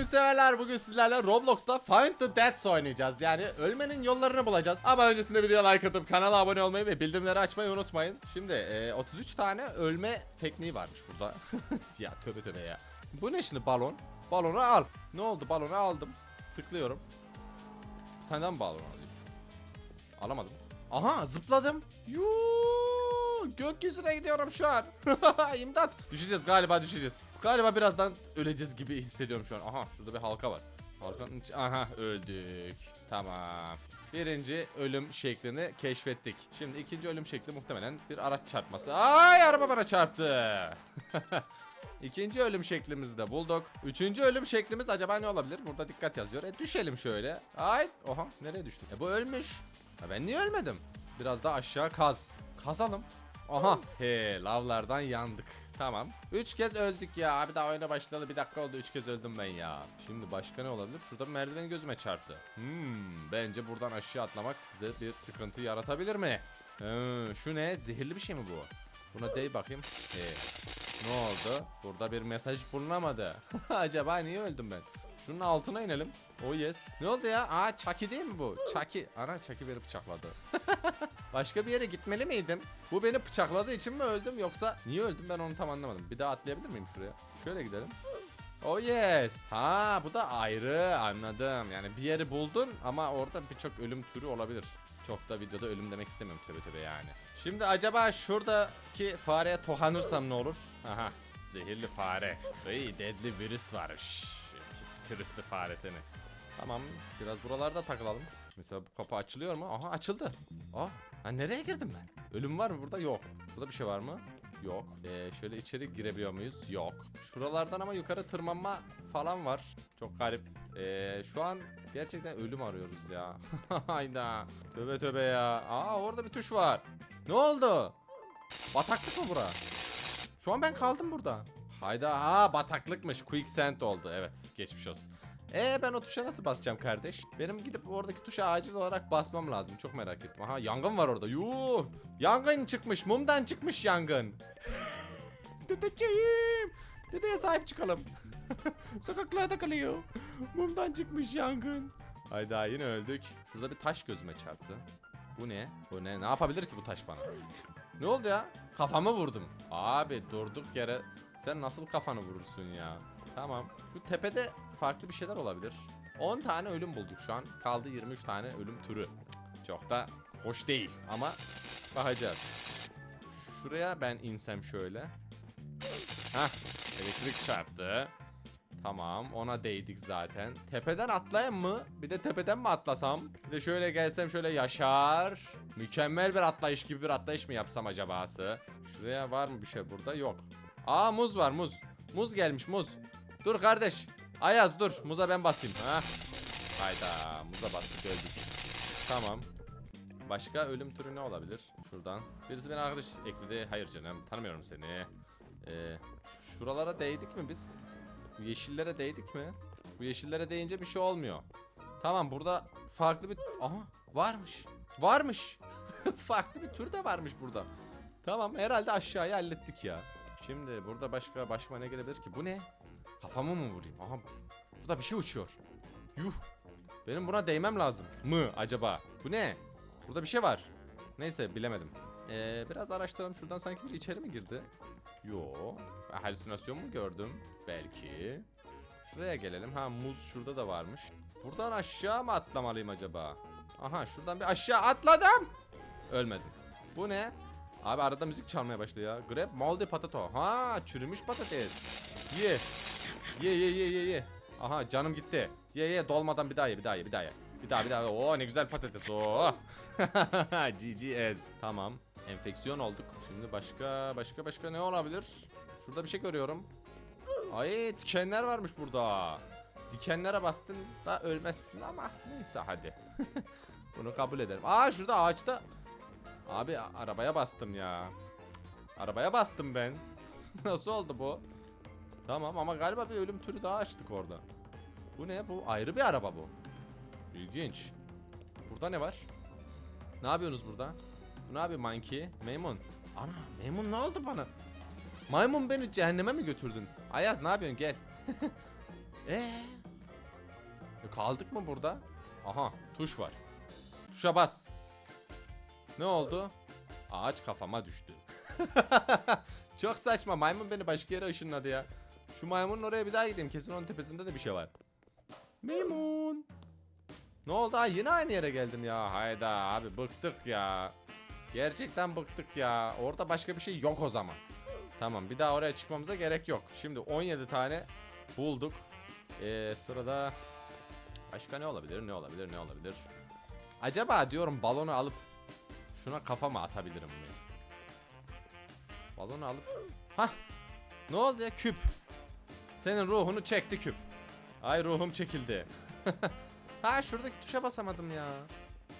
oyun severler bugün sizlerle Roblox'ta Find the Deads oynayacağız. Yani ölmenin yollarını bulacağız. Ama öncesinde videoya like atıp kanala abone olmayı ve bildirimleri açmayı unutmayın. Şimdi e, 33 tane ölme tekniği varmış burada. ya tövbe tövbe ya. Bu ne şimdi balon? Balonu al. Ne oldu balonu aldım. Tıklıyorum. Bir tane daha mı balon alayım? Alamadım. Aha zıpladım. Yuu, gökyüzüne gidiyorum şu an. İmdat. Düşeceğiz galiba düşeceğiz. Galiba birazdan öleceğiz gibi hissediyorum şu an. Aha şurada bir halka var. Halkanın içi... Aha öldük. Tamam. Birinci ölüm şeklini keşfettik. Şimdi ikinci ölüm şekli muhtemelen bir araç çarpması. Ay araba bana çarptı. İkinci ölüm şeklimizi de bulduk. Üçüncü ölüm şeklimiz acaba ne olabilir? Burada dikkat yazıyor. E düşelim şöyle. Ay oha nereye düştüm? E bu ölmüş. Ha, ben niye ölmedim? Biraz daha aşağı kaz. Kazalım. Aha. He lavlardan yandık. Tamam. Üç kez öldük ya. Abi daha oyuna başladı. Bir dakika oldu. Üç kez öldüm ben ya. Şimdi başka ne olabilir? Şurada bir merdiven gözüme çarptı. Hmm. Bence buradan aşağı atlamak bize bir sıkıntı yaratabilir mi? Hmm, şu ne? Zehirli bir şey mi bu? Buna dey bakayım. He. Ne oldu? Burada bir mesaj bulunamadı. Acaba niye öldüm ben? Şunun altına inelim. Oh yes. Ne oldu ya? Aa Chucky değil mi bu? Chucky. Ana Chucky beni bıçakladı. Başka bir yere gitmeli miydim? Bu beni bıçakladığı için mi öldüm yoksa niye öldüm ben onu tam anlamadım. Bir daha atlayabilir miyim şuraya? Şöyle gidelim. Oh yes. Ha bu da ayrı anladım. Yani bir yeri buldun ama orada birçok ölüm türü olabilir. Çok da videoda ölüm demek istemiyorum tövbe tövbe yani. Şimdi acaba şuradaki fareye tohanırsam ne olur? Aha zehirli fare. Iy deadly virüs varmış. Pis virüslü fare seni. Tamam biraz buralarda takılalım. Mesela bu kapı açılıyor mu? Aha açıldı. Aa ha, nereye girdim ben? Ölüm var mı burada? Yok. Burada bir şey var mı? Yok. Ee, şöyle içeri girebiliyor muyuz? Yok. Şuralardan ama yukarı tırmanma falan var. Çok garip. Ee, şu an gerçekten ölüm arıyoruz ya. Hayda. Tövbe tövbe ya. Aa orada bir tuş var. Ne oldu? Bataklık mı bura? Şu an ben kaldım burada. Hayda ha bataklıkmış. Quicksand oldu. Evet geçmiş olsun. E ben o tuşa nasıl basacağım kardeş? Benim gidip oradaki tuşa acil olarak basmam lazım. Çok merak ettim. Aha yangın var orada. Yuh! Yangın çıkmış. Mumdan çıkmış yangın. Dedeciğim. Dedeye sahip çıkalım. Sokaklarda kalıyor. Mumdan çıkmış yangın. Hayda yine öldük. Şurada bir taş gözüme çarptı. Bu ne? Bu ne? Ne yapabilir ki bu taş bana? Ne oldu ya? Kafamı vurdum. Abi durduk yere sen nasıl kafanı vurursun ya? Tamam. Şu tepede farklı bir şeyler olabilir. 10 tane ölüm bulduk şu an. Kaldı 23 tane ölüm türü. Çok da hoş değil ama bakacağız. Şuraya ben insem şöyle. Hah elektrik çarptı. Tamam ona değdik zaten. Tepeden atlayayım mı? Bir de tepeden mi atlasam? Bir de şöyle gelsem şöyle yaşar. Mükemmel bir atlayış gibi bir atlayış mı yapsam acabası? Şuraya var mı bir şey burada? Yok. Aa muz var muz. Muz gelmiş muz. Dur kardeş. Ayaz dur. Muza ben basayım. Ha. Hayda muza bastık öldük. Tamam. Başka ölüm türü ne olabilir? Şuradan. Birisi beni arkadaş ekledi. Hayır canım tanımıyorum seni. Ee, şuralara değdik mi biz? Bu yeşillere değdik mi? Bu yeşillere değince bir şey olmuyor. Tamam burada farklı bir... Aha varmış. Varmış. farklı bir tür de varmış burada. Tamam herhalde aşağıya hallettik ya. Şimdi burada başka başıma ne gelebilir ki? Bu ne? Kafamı mı vurayım? Aha burada bir şey uçuyor. Yuh. Benim buna değmem lazım. Mı acaba? Bu ne? Burada bir şey var. Neyse bilemedim. Ee, biraz araştıralım. Şuradan sanki biri içeri mi girdi? Yo. Halüsinasyon mu gördüm? Belki. Şuraya gelelim. Ha muz şurada da varmış. Buradan aşağı mı atlamalıyım acaba? Aha şuradan bir aşağı atladım. Ölmedim. Bu ne? Abi arada müzik çalmaya başladı ya. Grab moldy potato. Ha çürümüş patates. Ye. Ye ye ye ye ye. Aha canım gitti. Ye ye dolmadan bir daha ye bir daha ye bir daha ye. Bir daha bir daha. Oo ne güzel patates. Oo. GGS. Tamam. Enfeksiyon olduk. Şimdi başka başka başka ne olabilir? Şurada bir şey görüyorum. Ay dikenler varmış burada. Dikenlere bastın da ölmezsin ama neyse hadi. Bunu kabul ederim. Aa şurada ağaçta. Abi arabaya bastım ya. Arabaya bastım ben. Nasıl oldu bu? Tamam ama galiba bir ölüm türü daha açtık orada. Bu ne? Bu ayrı bir araba bu. İlginç. Burada ne var? Ne yapıyorsunuz burada? Bu ne yapıyor Monkey? Maymun. Ana maymun ne oldu bana? Maymun beni cehenneme mi götürdün? Ayaz ne yapıyorsun gel. Eee Abi kaldık mı burada? Aha tuş var. Tuşa bas. Ne oldu? Ağaç kafama düştü. Çok saçma maymun beni başka yere ışınladı ya. Şu maymunun oraya bir daha gideyim kesin onun tepesinde de bir şey var. Maymun. Ne oldu ha yine aynı yere geldim ya. Hayda abi bıktık ya. Gerçekten bıktık ya. Orada başka bir şey yok o zaman. Tamam bir daha oraya çıkmamıza gerek yok. Şimdi 17 tane bulduk. Ee, sırada başka ne olabilir ne olabilir ne olabilir. Acaba diyorum balonu alıp şuna kafa mı atabilirim mi? Balonu alıp Hah ne oldu ya küp. Senin ruhunu çekti küp. Ay ruhum çekildi. ha şuradaki tuşa basamadım ya.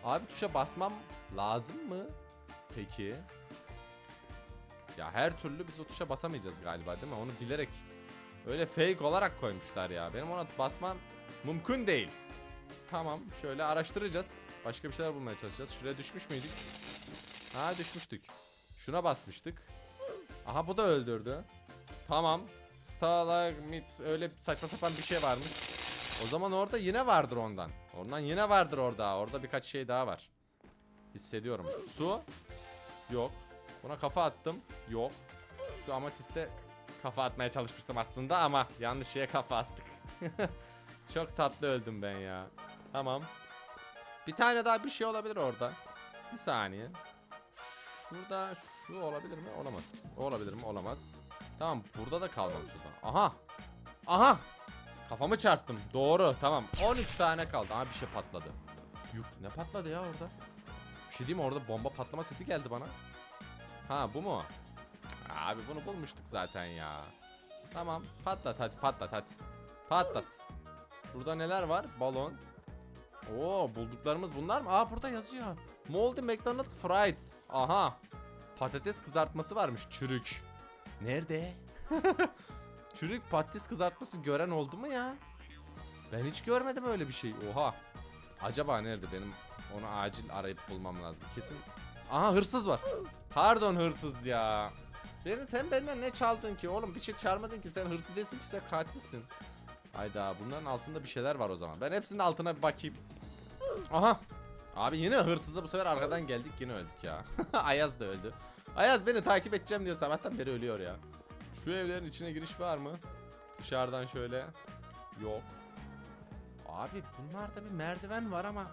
Abi tuşa basmam lazım mı? Peki. Ya her türlü biz o tuşa basamayacağız galiba değil mi? Onu bilerek öyle fake olarak koymuşlar ya. Benim ona basmam mümkün değil. Tamam şöyle araştıracağız. Başka bir şeyler bulmaya çalışacağız. Şuraya düşmüş müydük? Ha düşmüştük. Şuna basmıştık. Aha bu da öldürdü. Tamam. Stalagmit öyle saçma sapan bir şey varmış. O zaman orada yine vardır ondan. Ondan yine vardır orada. Orada birkaç şey daha var. Hissediyorum. Su. Yok. Buna kafa attım. Yok. Şu amatiste kafa atmaya çalışmıştım aslında ama yanlış şeye kafa attık. Çok tatlı öldüm ben ya. Tamam. Bir tane daha bir şey olabilir orada. Bir saniye. Şurada şu olabilir mi? Olamaz. Olabilir mi? Olamaz. Tamam burada da kalmamış o zaman. Aha. Aha. Kafamı çarptım. Doğru. Tamam. 13 tane kaldı. Aha bir şey patladı. Yuh ne patladı ya orada? Bir şey diyeyim mi? Orada bomba patlama sesi geldi bana. Ha bu mu? Abi bunu bulmuştuk zaten ya. Tamam. Patlat hadi patlat hadi. Patlat. Şurada neler var? Balon. Oo bulduklarımız bunlar mı? Aa burada yazıyor. Moldy McDonald's Fried. Aha. Patates kızartması varmış çürük. Nerede? çürük patates kızartması gören oldu mu ya? Ben hiç görmedim öyle bir şey. Oha. Acaba nerede benim onu acil arayıp bulmam lazım. Kesin. Aha hırsız var. Pardon hırsız ya. Beni sen benden ne çaldın ki oğlum bir şey çarmadın ki sen hırsız değilsin ki sen katilsin. Hayda bunların altında bir şeyler var o zaman. Ben hepsinin altına bir bakayım. Aha. Abi yine hırsıza bu sefer arkadan geldik yine öldük ya. Ayaz da öldü. Ayaz beni takip edeceğim diyor sabahtan beri ölüyor ya. Şu evlerin içine giriş var mı? Dışarıdan şöyle. Yok. Abi bunlarda bir merdiven var ama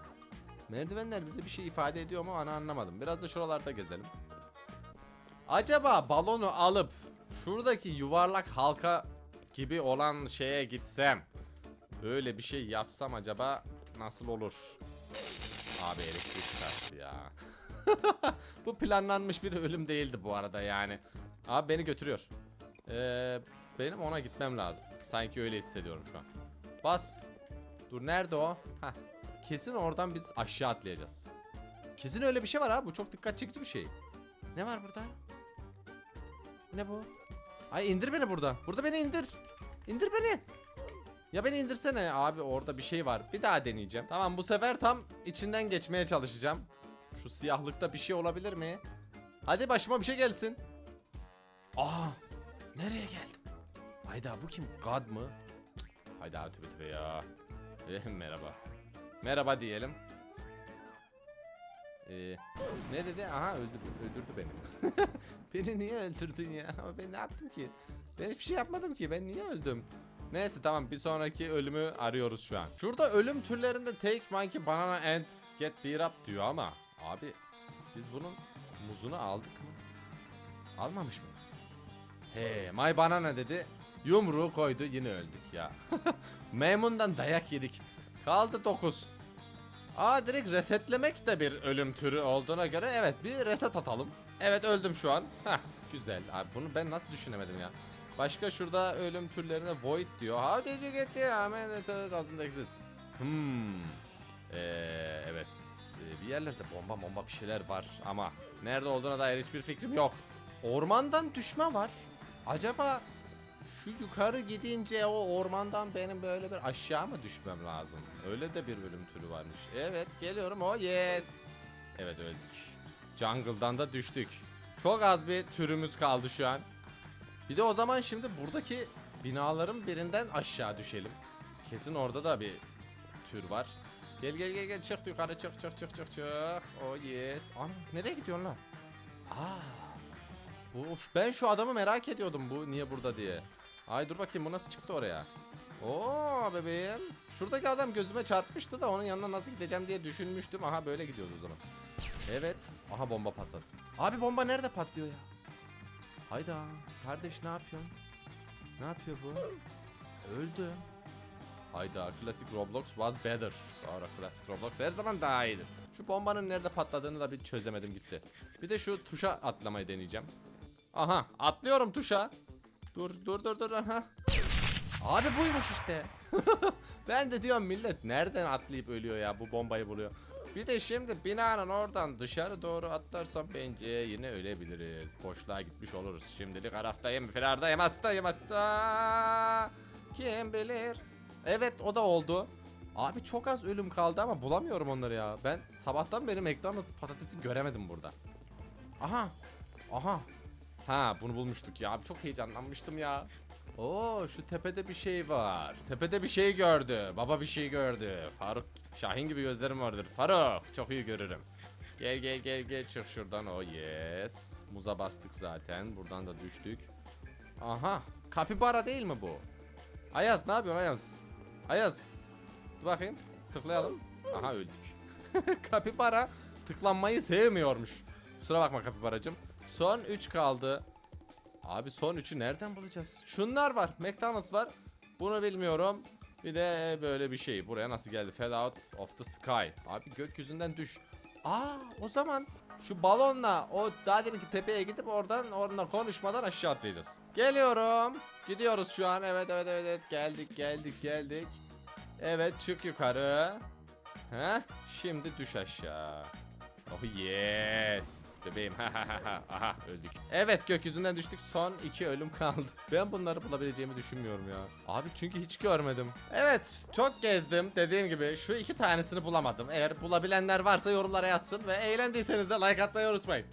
merdivenler bize bir şey ifade ediyor mu onu anlamadım. Biraz da şuralarda gezelim. Acaba balonu alıp şuradaki yuvarlak halka gibi olan şeye gitsem öyle bir şey yapsam acaba nasıl olur? Abi elektrik çarptı ya. bu planlanmış bir ölüm değildi bu arada yani. Abi beni götürüyor. Ee, benim ona gitmem lazım. Sanki öyle hissediyorum şu an. Bas. Dur nerede o? Heh. Kesin oradan biz aşağı atlayacağız. Kesin öyle bir şey var abi. Bu çok dikkat çekici bir şey. Ne var burada? Ne bu? Ay indir beni burada. Burada beni indir. İndir beni. Ya beni indirsene abi orada bir şey var. Bir daha deneyeceğim. Tamam bu sefer tam içinden geçmeye çalışacağım. Şu siyahlıkta bir şey olabilir mi? Hadi başıma bir şey gelsin. Aa! Nereye geldim? Hayda bu kim? God mı? Hayda tübe tübe ya. Eh, merhaba. Merhaba diyelim. Ee, ne dedi? Aha öldü, öldürdü beni. beni niye öldürdün ya? Ben ne yaptım ki? Ben hiçbir şey yapmadım ki. Ben niye öldüm? Neyse tamam bir sonraki ölümü arıyoruz şu an. Şurada ölüm türlerinde take monkey banana and get beer up diyor ama abi biz bunun muzunu aldık mı? Almamış mıyız? He my banana dedi. Yumruğu koydu yine öldük ya. Maymundan dayak yedik. Kaldı 9. Aa direkt resetlemek de bir ölüm türü olduğuna göre evet bir reset atalım. Evet öldüm şu an. Heh güzel. Abi bunu ben nasıl düşünemedim ya. Başka şurada ölüm türlerine void diyor. How did you get there? İt doesn't exist. Hmm. Ee, evet. Ee, bir yerlerde bomba bomba bir şeyler var ama nerede olduğuna dair hiçbir fikrim yok. Ormandan düşme var. Acaba şu yukarı gidince o ormandan benim böyle bir aşağı mı düşmem lazım? Öyle de bir bölüm türü varmış. Evet geliyorum o yes. Evet öldük. Jungle'dan da düştük. Çok az bir türümüz kaldı şu an. Bir de o zaman şimdi buradaki binaların birinden aşağı düşelim. Kesin orada da bir tür var. Gel gel gel gel çık yukarı çık çık çık çık çık. Oh yes. Ana nereye gidiyorsun lan? Aa. Bu ben şu adamı merak ediyordum bu niye burada diye. Ay dur bakayım bu nasıl çıktı oraya? Oo bebeğim. Şuradaki adam gözüme çarpmıştı da onun yanına nasıl gideceğim diye düşünmüştüm. Aha böyle gidiyoruz o zaman. Evet. Aha bomba patladı. Abi bomba nerede patlıyor ya? Hayda. Kardeş ne yapıyorsun? Ne yapıyor bu? Öldü. Hayda klasik Roblox was better. Doğru klasik Roblox her zaman daha iyidir. Şu bombanın nerede patladığını da bir çözemedim gitti. Bir de şu tuşa atlamayı deneyeceğim. Aha atlıyorum tuşa. Dur dur dur dur aha. Abi buymuş işte. ben de diyorum millet nereden atlayıp ölüyor ya bu bombayı buluyor. Bir de şimdi binanın oradan dışarı doğru atlarsam bence yine ölebiliriz. Boşluğa gitmiş oluruz. Şimdilik araftayım, firardayım, hastayım hatta. Kim bilir? Evet o da oldu. Abi çok az ölüm kaldı ama bulamıyorum onları ya. Ben sabahtan beri McDonald's patatesi göremedim burada. Aha. Aha. Ha bunu bulmuştuk ya. Abi çok heyecanlanmıştım ya. Oo şu tepede bir şey var. Tepede bir şey gördü. Baba bir şey gördü. Faruk Şahin gibi gözlerim vardır. Faruk çok iyi görürüm. Gel gel gel gel çık şuradan. Oh yes. Muza bastık zaten. Buradan da düştük. Aha. Kapibara değil mi bu? Ayaz ne yapıyorsun Ayaz? Ayaz. Dur bakayım. Tıklayalım. Aha öldük. Kapibara tıklanmayı sevmiyormuş. Kusura bakma kapibaracım. Son 3 kaldı. Abi son 3'ü nereden bulacağız? Şunlar var. McDonald's var. Bunu bilmiyorum. Bir de böyle bir şey. Buraya nasıl geldi? Fell out of the sky. Abi gökyüzünden düş. Aa o zaman şu balonla o daha deminki tepeye gidip oradan onunla konuşmadan aşağı atlayacağız. Geliyorum. Gidiyoruz şu an. Evet evet evet, evet. geldik geldik geldik. Evet çık yukarı. He? Şimdi düş aşağı. Oh yes. Bebeğim. Aha öldük. Evet gökyüzünden düştük. Son iki ölüm kaldı. Ben bunları bulabileceğimi düşünmüyorum ya. Abi çünkü hiç görmedim. Evet çok gezdim. Dediğim gibi şu iki tanesini bulamadım. Eğer bulabilenler varsa yorumlara yazsın. Ve eğlendiyseniz de like atmayı unutmayın.